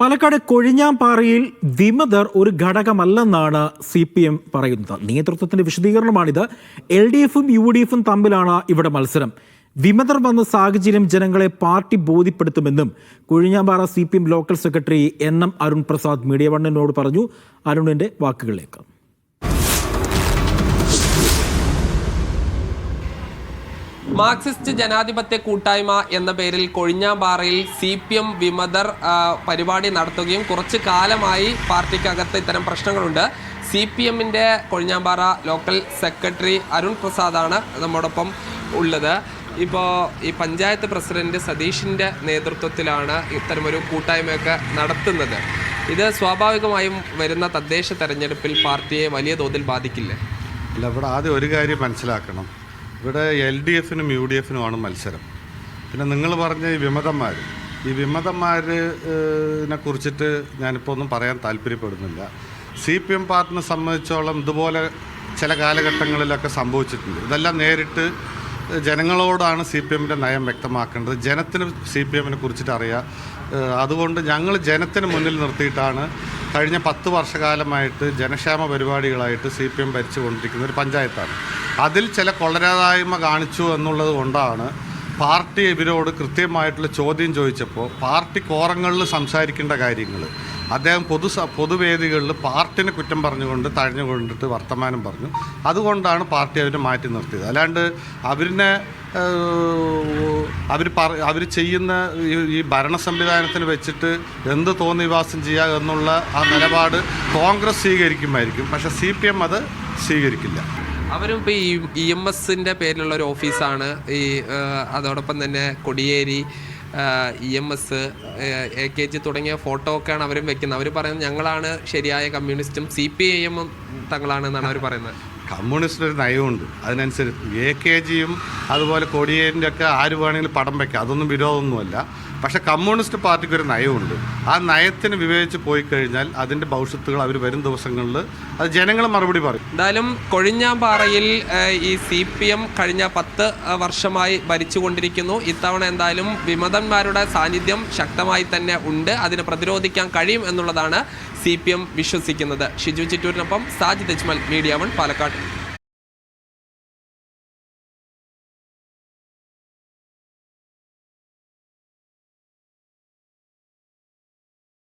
പാലക്കാട് കൊഴിഞ്ഞാമ്പാറയിൽ വിമതർ ഒരു ഘടകമല്ലെന്നാണ് C P M പറയുന്നത്. നേതൃത്വത്തിന്റെ വിശദീകരണമാണിത്. എൽ ഡി എഫും യു ഡി എഫും തമ്മിലാണ് ഇവിടെ മത്സരം. വിമതർ വന്ന സാഹചര്യം ജനങ്ങളെ party ബോധ്യപ്പെടുത്തുമെന്നും Kozhinjampara C P M local secretary N M Arun Prasad media വണ്ണിനോട് പറഞ്ഞു. അരുണിന്റെ വാക്കുകളിലേക്ക്. മാർക്സിസ്റ്റ് ജനാധിപത്യ കൂട്ടായ്മ എന്ന പേരിൽ കൊഴിഞ്ഞാമ്പാറയിൽ സി പി എം വിമതർ പരിപാടി നടത്തുകയും കുറച്ച് കാലമായി പാർട്ടിക്കകത്ത് ഇത്തരം പ്രശ്നങ്ങളുണ്ട്. സി പി എമ്മിന്റെ കൊഴിഞ്ഞാമ്പാറ ലോക്കൽ സെക്രട്ടറി അരുൺ പ്രസാദാണ് നമ്മോടൊപ്പം ഉള്ളത്. ഇപ്പോൾ ഈ പഞ്ചായത്ത് പ്രസിഡന്റ് സതീഷിന്റെ നേതൃത്വത്തിലാണ് ഇത്തരമൊരു കൂട്ടായ്മയൊക്കെ നടത്തുന്നത്. ഇത് സ്വാഭാവികമായും വരുന്ന തദ്ദേശ തെരഞ്ഞെടുപ്പിൽ പാർട്ടിയെ വലിയ തോതിൽ ബാധിക്കില്ലേ? അല്ല ഇവിടെ ആദ്യം ഒരു കാര്യം മനസ്സിലാക്കണം. ഇവിടെ എൽ ഡി എഫിനും യു ഡി എഫിനുമാണ് മത്സരം. പിന്നെ നിങ്ങൾ പറഞ്ഞ ഈ വിമതന്മാർ ഈ വിമതന്മാരിനെ കുറിച്ചിട്ട് ഞാനിപ്പോൾ ഒന്നും പറയാൻ താല്പര്യപ്പെടുന്നില്ല. സി പി എം പാർട്ടിനെ സംബന്ധിച്ചോളം ഇതുപോലെ ചില കാലഘട്ടങ്ങളിലൊക്കെ സംഭവിച്ചിട്ടുണ്ട്. ഇതെല്ലാം നേരിട്ട് ജനങ്ങളോടാണ് സി പി എമ്മിന്റെ നയം വ്യക്തമാക്കേണ്ടത്. ജനത്തിന് സി പി എമ്മിനെ കുറിച്ചിട്ട് അറിയാം. അതുകൊണ്ട് ഞങ്ങൾ ജനത്തിന് മുന്നിൽ നിർത്തിയിട്ടാണ് കഴിഞ്ഞ പത്ത് വർഷകാലമായിട്ട് ജനക്ഷേമ പരിപാടികളായിട്ട് സി പി എം ഭരിച്ചുകൊണ്ടിരിക്കുന്ന ഒരു പഞ്ചായത്താണ്. അതിൽ ചില കൊള്ളരാതായ്മ കാണിച്ചു എന്നുള്ളത് കൊണ്ടാണ് പാർട്ടി ഇവരോട് കൃത്യമായിട്ടുള്ള ചോദ്യം ചോദിച്ചപ്പോൾ പാർട്ടി കോറങ്ങളിൽ സംസാരിക്കേണ്ട കാര്യങ്ങൾ. അദ്ദേഹം പൊതു പൊതുവേദികളിൽ പാർട്ടിനെ കുറ്റം പറഞ്ഞുകൊണ്ട് തഴഞ്ഞുകൊണ്ടിട്ട് വർത്തമാനം പറഞ്ഞു. അതുകൊണ്ടാണ് പാർട്ടി അവരെ മാറ്റി നിർത്തിയത്. അല്ലാണ്ട് അവരിനെ അവർ പറ അവർ ചെയ്യുന്ന ഈ ഭരണ സംവിധാനത്തിന് വെച്ചിട്ട് എന്ത് തോന്നിവാസം ചെയ്യുക എന്നുള്ള ആ നിലപാട് കോൺഗ്രസ് സ്വീകരിക്കുമായിരിക്കും. പക്ഷേ സി പി എം അത് സ്വീകരിക്കില്ല. അവരും ഇപ്പോൾ ഈ ഇ എം എസിന്റെ പേരിലുള്ള ഒരു ഓഫീസാണ്. ഈ അതോടൊപ്പം തന്നെ Kodiyeri E M S A K G തുടങ്ങിയ ഫോട്ടോ ഒക്കെയാണ് അവരും വെക്കുന്നത്. അവർ പറയുന്നത് ഞങ്ങളാണ് ശരിയായ കമ്മ്യൂണിസ്റ്റും സി പി ഐ എമ്മും തങ്ങളാണെന്നാണ് അവർ പറയുന്നത്. കമ്മ്യൂണിസ്റ്റ് ഒരു നയമുണ്ട് അതിനനുസരിച്ച് എ കെ ജിയും അതുപോലെ കൊടിയേരിന്റെ ഒക്കെ ആര് വേണമെങ്കിലും പടം വയ്ക്കാം അതൊന്നും വിരോധമൊന്നുമല്ല. പക്ഷേ കമ്മ്യൂണിസ്റ്റ് പാർട്ടിക്ക് ഒരു നയമുണ്ട്. ആ നയത്തിന് വിവേചിച്ച് പോയി കഴിഞ്ഞാൽ അതിന്റെ ഭവിഷ്യത്തുകൾ അവർ വരും ദിവസങ്ങളിൽ അത് ജനങ്ങൾ മറുപടി പറയും. എന്തായാലും കൊഴിഞ്ഞാമ്പാറയിൽ ഈ സി പി എം കഴിഞ്ഞ പത്ത് വർഷമായി ഭരിച്ചുകൊണ്ടിരിക്കുന്നു. ഇത്തവണ എന്തായാലും വിമതന്മാരുടെ സാന്നിധ്യം ശക്തമായി തന്നെ ഉണ്ട്. അതിനെ പ്രതിരോധിക്കാൻ കഴിയും എന്നുള്ളതാണ് സി പി എം വിശ്വസിക്കുന്നത്. ഷിജു ചിറ്റൂരിനൊപ്പം സാജിദ് അജ്മൽ മീഡിയ വൺ പാലക്കാട്.